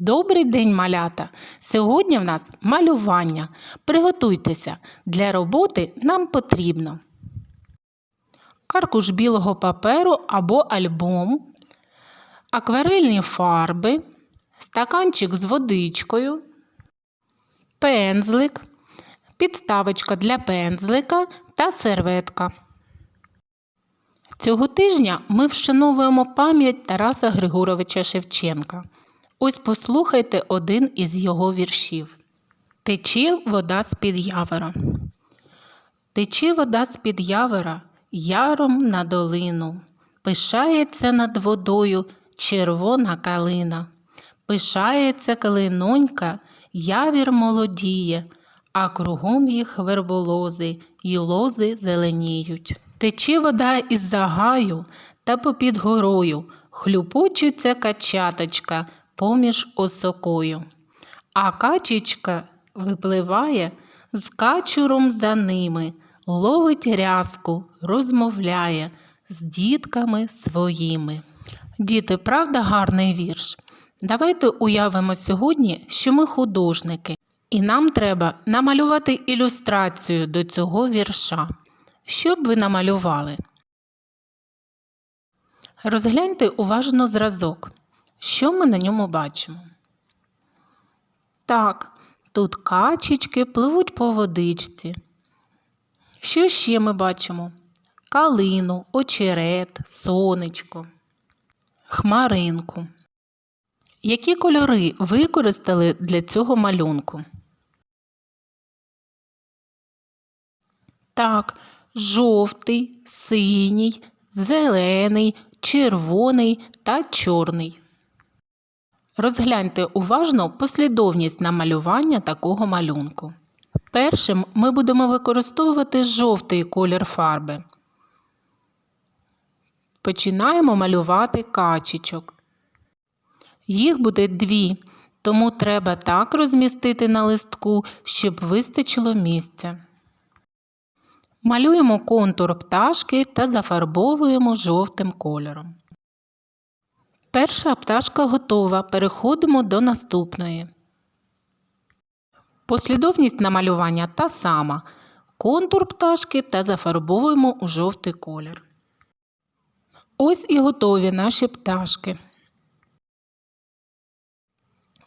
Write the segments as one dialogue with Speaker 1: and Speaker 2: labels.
Speaker 1: Добрий день, малята! Сьогодні в нас малювання. Приготуйтеся. Для роботи нам потрібно аркуш білого паперу або альбом, акварельні фарби, стаканчик з водичкою, пензлик, підставочка для пензлика та серветка. Цього тижня ми вшановуємо пам'ять Тараса Григоровича Шевченка. Ось послухайте один із його віршів. Тече вода з-під явора. Тече вода з-під явора, яром на долину. Пишається над водою червона калина. Пишається калинонька, явір молодіє, а кругом їх верболози й лози зеленіють. Тече вода із загаю та попід горою, хлюпочеться качаточка поміж осокою. А качечка випливає з качуром за ними, ловить рязку, розмовляє з дітками своїми. Діти, правда, гарний вірш? Давайте уявимо сьогодні, що ми художники, і нам треба намалювати ілюстрацію до цього вірша. Що б ви намалювали? Розгляньте уважно зразок. Що ми на ньому бачимо? Так, тут качечки пливуть по водичці. Що ще ми бачимо? Калину, очерет, сонечко, хмаринку. Які кольори використали для цього малюнку? Так, жовтий, синій, зелений, червоний та чорний. Розгляньте уважно послідовність намалювання такого малюнку. Першим ми будемо використовувати жовтий колір фарби. Починаємо малювати качечок. Їх буде дві, тому треба так розмістити на листку, щоб вистачило місця. Малюємо контур пташки та зафарбовуємо жовтим кольором. Перша пташка готова. Переходимо до наступної. Послідовність намалювання та сама. Контур пташки та зафарбовуємо у жовтий колір. Ось і готові наші пташки.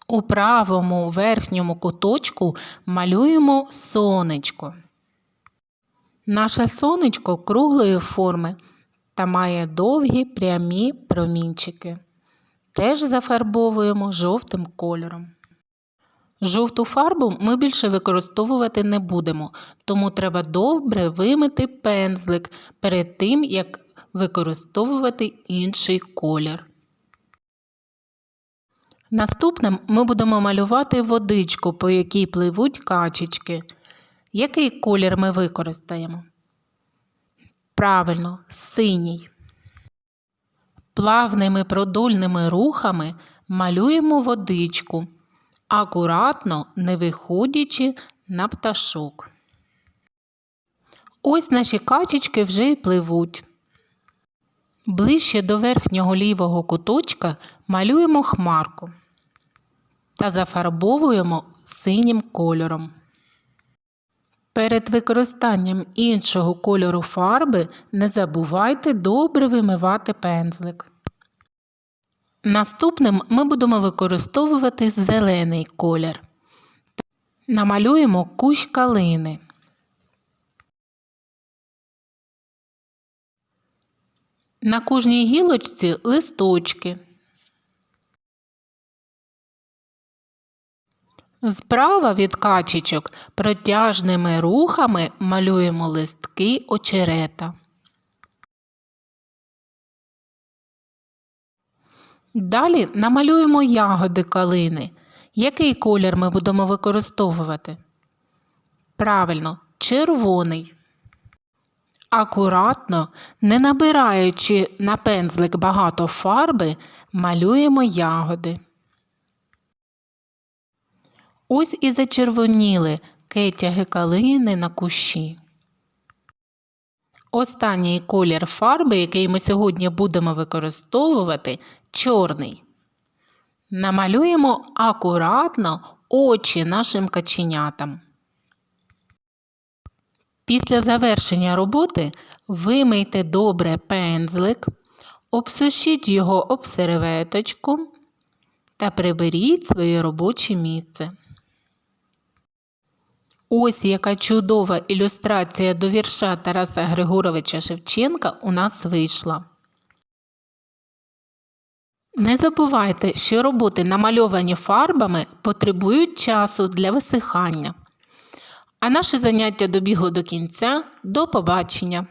Speaker 1: У правому верхньому куточку малюємо сонечко. Наше сонечко круглої форми та має довгі прямі промінчики. Теж зафарбовуємо жовтим кольором. Жовту фарбу ми більше використовувати не будемо, тому треба добре вимити пензлик перед тим, як використовувати інший колір. Наступним ми будемо малювати водичку, по якій пливуть качечки. Який колір ми використаємо? Правильно, синій. Плавними продольними рухами малюємо водичку, акуратно не виходячи на пташок. Ось наші качечки вже й пливуть. Ближче до верхнього лівого куточка малюємо хмарку та зафарбовуємо синім кольором. Перед використанням іншого кольору фарби не забувайте добре вимивати пензлик. Наступним ми будемо використовувати зелений колір. Намалюємо кущ калини. На кожній гілочці листочки. Справа від качечок протяжними рухами малюємо листки очерета. Далі намалюємо ягоди калини. Який колір ми будемо використовувати? Правильно, червоний. Акуратно, не набираючи на пензлик багато фарби, малюємо ягоди. Ось і зачервоніли кетяги калини на кущі. Останній колір фарби, який ми сьогодні будемо використовувати, чорний. Намалюємо акуратно очі нашим каченятам. Після завершення роботи вимийте добре пензлик, обсушіть його об серветочку та приберіть своє робоче місце. Ось яка чудова ілюстрація до вірша Тараса Григоровича Шевченка у нас вийшла. Не забувайте, що роботи, намальовані фарбами, потребують часу для висихання. А наше заняття добігло до кінця. До побачення!